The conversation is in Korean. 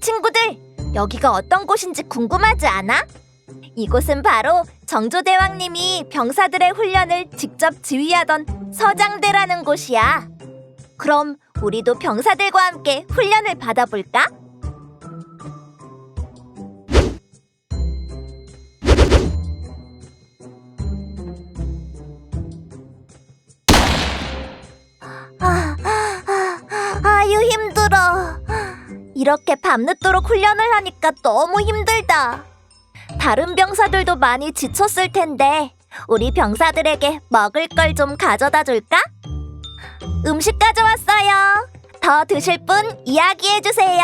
친구들, 여기가 어떤 곳인지 궁금하지 않아? 이곳은 바로 정조대왕님이 병사들의 훈련을 직접 지휘하던 서장대라는 곳이야. 그럼 우리도 병사들과 함께 훈련을 받아볼까? 아, 아, 아유 힘들어. 이렇게 밤늦도록 훈련을 하니까 너무 힘들다. 다른 병사들도 많이 지쳤을 텐데 우리 병사들에게 먹을 걸 좀 가져다 줄까? 음식 가져왔어요. 더 드실 분 이야기해 주세요.